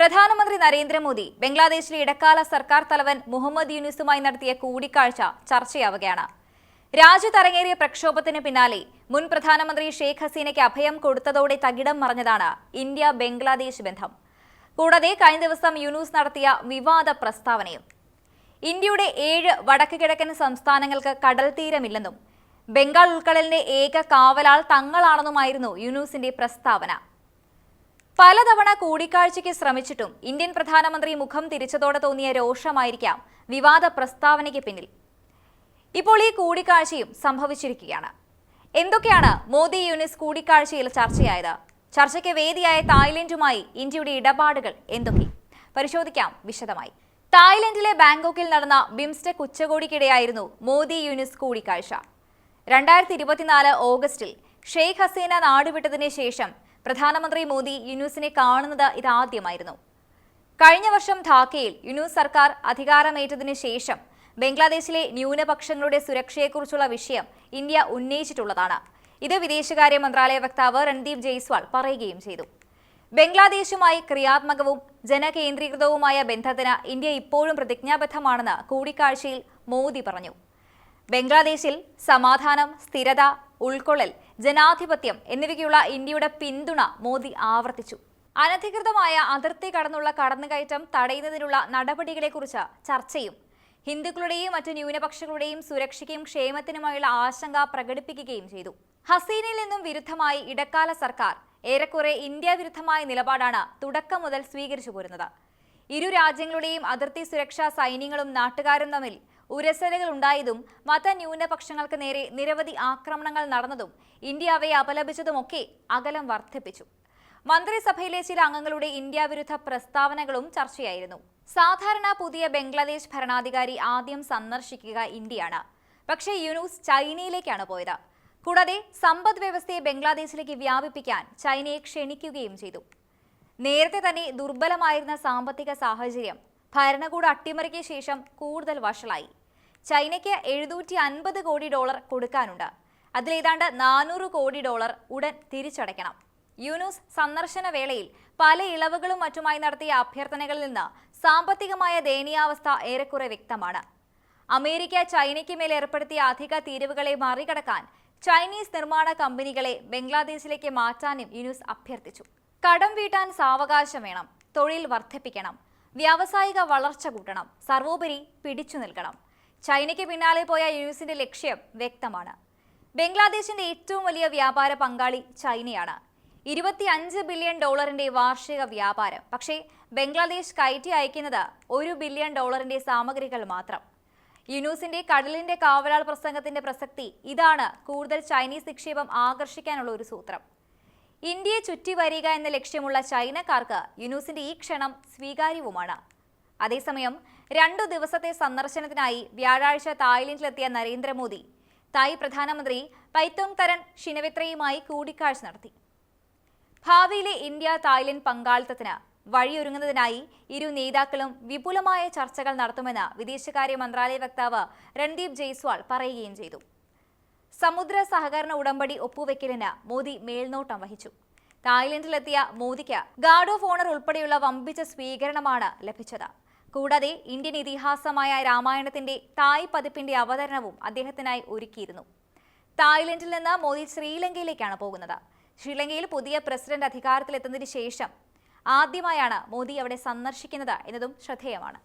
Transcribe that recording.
പ്രധാനമന്ത്രി നരേന്ദ്രമോദി ബംഗ്ലാദേശിലെ ഇടക്കാല സർക്കാർ തലവൻ മുഹമ്മദ് യൂനുസുമായി നടത്തിയ കൂടിക്കാഴ്ച ചർച്ചയാവുകയാണ്. രാജ്യത്തരങ്ങേറിയ പ്രക്ഷോഭത്തിന് പിന്നാലെ മുൻ പ്രധാനമന്ത്രി ഷെയ്ഖ് ഹസീനയ്ക്ക് അഭയം കൊടുത്തതോടെ തകിടം മറിഞ്ഞതാണ് ഇന്ത്യ ബംഗ്ലാദേശ് ബന്ധം. കൂടാതെ കഴിഞ്ഞ ദിവസം യൂനൂസ് നടത്തിയ വിവാദ പ്രസ്താവനയും. ഇന്ത്യയുടെ ഏഴ് വടക്ക് കിഴക്കൻ സംസ്ഥാനങ്ങൾക്ക് കടൽ തീരമില്ലെന്നും ബംഗാൾ ഉൾക്കടലിന്റെ ഏക കാവലാൾ തങ്ങളാണെന്നുമായിരുന്നു യൂനൂസിന്റെ പ്രസ്താവന. പലതവണ കൂടിക്കാഴ്ചയ്ക്ക് ശ്രമിച്ചിട്ടും ഇന്ത്യൻ പ്രധാനമന്ത്രി മുഖം തിരിച്ചതോടെ തോന്നിയ രോഷമായിരിക്കാം വിവാദ പ്രസ്താവനയ്ക്ക് പിന്നിൽ. ഇപ്പോൾ ഈ കൂടിക്കാഴ്ചയും സംഭവിച്ചിരിക്കുകയാണ്. എന്തൊക്കെയാണ് മോദി യൂനിസ് കൂടിക്കാഴ്ചയിൽ ചർച്ചയായത്? ചർച്ചയ്ക്ക് വേദിയായ തായ്ലൻഡുമായി ഇന്ത്യയുടെ ഇടപാടുകൾ എന്തൊക്കെ? പരിശോധിക്കാം വിശദമായി. തായ്ലൻഡിലെ ബാങ്കോക്കിൽ നടന്ന ബിംസ്റ്റെക് ഉച്ചകോടിക്കിടെയായിരുന്നു മോദി യൂനിസ് കൂടിക്കാഴ്ച. രണ്ടായിരത്തി ഇരുപത്തിനാല് ഓഗസ്റ്റിൽ ഷെയ്ഖ് ഹസീന നാടുവിട്ടതിന് ശേഷം പ്രധാനമന്ത്രി മോദി യുനൂസിനെ കാണുന്നത് ഇതാദ്യമായിരുന്നു. കഴിഞ്ഞ വർഷം ധാക്കയിൽ യുനൂസ് സർക്കാർ അധികാരമേറ്റതിനു ശേഷം ബംഗ്ലാദേശിലെ ന്യൂനപക്ഷങ്ങളുടെ സുരക്ഷയെക്കുറിച്ചുള്ള വിഷയം ഇന്ത്യ ഉന്നയിച്ചിട്ടുള്ളതാണ്. ഇത് വിദേശകാര്യ മന്ത്രാലയ വക്താവ് രൺദീപ് ജയ്സ്വാൾ പറയുകയും ചെയ്തു. ബംഗ്ലാദേശുമായി ക്രിയാത്മകവും ജനകേന്ദ്രീകൃതവുമായ ബന്ധത്തിന് ഇന്ത്യ ഇപ്പോഴും പ്രതിജ്ഞാബദ്ധമാണെന്ന് കൂടിക്കാഴ്ചയിൽ മോദി പറഞ്ഞു. ബംഗ്ലാദേശിൽ സമാധാനം സ്ഥിരത ഉൾക്കൊള്ളൽ ജനാധിപത്യം എന്നിവയ്ക്കുള്ള ഇന്ത്യയുടെ പിന്തുണ മോദി ആവർത്തിച്ചു. അനധികൃതമായ അതിർത്തി കടന്നുള്ള കടന്നുകയറ്റം തടയുന്നതിനുള്ള നടപടികളെക്കുറിച്ച് ചർച്ചയും ഹിന്ദുക്കളുടെയും മറ്റ് ന്യൂനപക്ഷങ്ങളുടെയും സുരക്ഷയ്ക്കും ക്ഷേമത്തിനുമായുള്ള ആശങ്ക പ്രകടിപ്പിക്കുകയും ചെയ്തു. ഹസീനയിൽ നിന്നും വിരുദ്ധമായി ഇടക്കാല സർക്കാർ ഏറെക്കുറെ ഇന്ത്യ വിരുദ്ധമായ നിലപാടാണ് തുടക്കം മുതൽ സ്വീകരിച്ചു പോരുന്നത്. ഇരു രാജ്യങ്ങളുടെയും അതിർത്തി സുരക്ഷാ സൈന്യങ്ങളും നാട്ടുകാരും തമ്മിൽ ഉരസലുകൾ ഉണ്ടായതും മതന്യൂനപക്ഷങ്ങൾക്ക് നേരെ നിരവധി ആക്രമണങ്ങൾ നടന്നതും ഇന്ത്യ അവയെ അപലപിച്ചതുമൊക്കെ അകലം വർദ്ധിപ്പിച്ചു. മന്ത്രിസഭയിലെ ചില അംഗങ്ങളുടെ ഇന്ത്യ വിരുദ്ധ പ്രസ്താവനകളും ചർച്ചയായിരുന്നു. സാധാരണ പുതിയ ബംഗ്ലാദേശ് ഭരണാധികാരി ആദ്യം സന്ദർശിക്കുക ഇന്ത്യയാണ്. പക്ഷേ യുനൂസ് ചൈനയിലേക്കാണ് പോയത്. കൂടാതെ സമ്പദ് വ്യവസ്ഥയെ ബംഗ്ലാദേശിലേക്ക് വ്യാപിപ്പിക്കാൻ ചൈനയെ ക്ഷണിക്കുകയും ചെയ്തു. നേരത്തെ തന്നെ ദുർബലമായിരുന്ന സാമ്പത്തിക സാഹചര്യം ഭരണകൂട അട്ടിമറിക്ക് ശേഷം കൂടുതൽ വഷളായി. ചൈനയ്ക്ക് എഴുന്നൂറ്റി അൻപത് കോടി ഡോളർ കൊടുക്കാനുണ്ട്. അതിലേതാണ്ട് നാനൂറ് കോടി ഡോളർ ഉടൻ തിരിച്ചടയ്ക്കണം. യൂനൂസ് സന്ദർശന വേളയിൽ പല ഇളവുകളും മറ്റുമായി നടത്തിയ അഭ്യർത്ഥനകളിൽ നിന്ന് സാമ്പത്തികമായ ദയനീയാവസ്ഥ ഏറെക്കുറെ വ്യക്തമാണ്. അമേരിക്ക ചൈനയ്ക്ക് മേൽ ഏർപ്പെടുത്തിയ അധിക തീരുവകളെ മറികടക്കാൻ ചൈനീസ് നിർമ്മാണ കമ്പനികളെ ബംഗ്ലാദേശിലേക്ക് മാറ്റാനും യുനൂസ് അഭ്യർത്ഥിച്ചു. കടം വീട്ടാൻ സാവകാശം വേണം തൊഴിൽ വർദ്ധിപ്പിക്കണം വ്യാവസായിക വളർച്ച കൂട്ടണം സർവോപരി പിടിച്ചു നിൽക്കണം. ചൈനയ്ക്ക് പിന്നാലെ പോയ യുഎസിന്റെ ലക്ഷ്യം വ്യക്തമാണ്. ബംഗ്ലാദേശിന്റെ ഏറ്റവും വലിയ വ്യാപാര പങ്കാളി ചൈനയാണ്. ഇരുപത്തി അഞ്ച് ബില്യൺ ഡോളറിന്റെ വാർഷിക വ്യാപാരം. പക്ഷേ ബംഗ്ലാദേശ് കയറ്റി അയക്കുന്നത് ഒരു ബില്യൺ ഡോളറിന്റെ സാമഗ്രികൾ മാത്രം. യുനൂസിന്റെ കടലിന്റെ കാവലാൾ പ്രസംഗത്തിന്റെ പ്രസക്തി ഇതാണ് കൂടുതൽ ചൈനീസ് നിക്ഷേപം ആകർഷിക്കാനുള്ള ഒരു സൂത്രം. ഇന്ത്യയെ ചുറ്റി വരിക എന്ന ലക്ഷ്യമുള്ള ചൈനക്കാർക്ക് യുനൂസിന്റെ ഈ ക്ഷണം സ്വീകാര്യവുമാണ്. അതേസമയം രണ്ടു ദിവസത്തെ സന്ദർശനത്തിനായി വ്യാഴാഴ്ച തായ്ലൻഡിലെത്തിയ നരേന്ദ്രമോദി തായ് പ്രധാനമന്ത്രി പൈത്തോങ് തരൺ ഷിനവിത്രയുമായി കൂടിക്കാഴ്ച നടത്തി. ഭാവിയിലെ ഇന്ത്യ തായ്ലൻഡ് പങ്കാളിത്തത്തിന് വഴിയൊരുങ്ങുന്നതിനായി ഇരു നേതാക്കളും വിപുലമായ ചർച്ചകൾ നടത്തുമെന്ന് വിദേശകാര്യ മന്ത്രാലയ വക്താവ് രൺദീപ് ജയ്സ്വാൾ പറയുകയും ചെയ്തു. സമുദ്ര സഹകരണ ഉടമ്പടി ഒപ്പുവെക്കലിന് മോദി മേൽനോട്ടം വഹിച്ചു. തായ്ലൻഡിലെത്തിയ മോദിക്ക് ഗാർഡ് ഓഫ് ഓണർ ഉൾപ്പെടെയുള്ള വമ്പിച്ച സ്വീകരണമാണ് ലഭിച്ചത്. കൂടാതെ ഇന്ത്യൻ ഇതിഹാസമായ രാമായണത്തിന്റെ തായ് പതിപ്പിന്റെ അവതരണവും അദ്ദേഹത്തിനായി ഒരുക്കിയിരുന്നു. തായ്ലൻഡിൽ നിന്ന് മോദി ശ്രീലങ്കയിലേക്കാണ് പോകുന്നത്. ശ്രീലങ്കയിൽ പുതിയ പ്രസിഡന്റ് അധികാരത്തിലെത്തുന്നതിന് ശേഷം ആദ്യമായാണ് മോദി അവിടെ സന്ദർശിക്കുന്നത് എന്നതും ശ്രദ്ധേയമാണ്.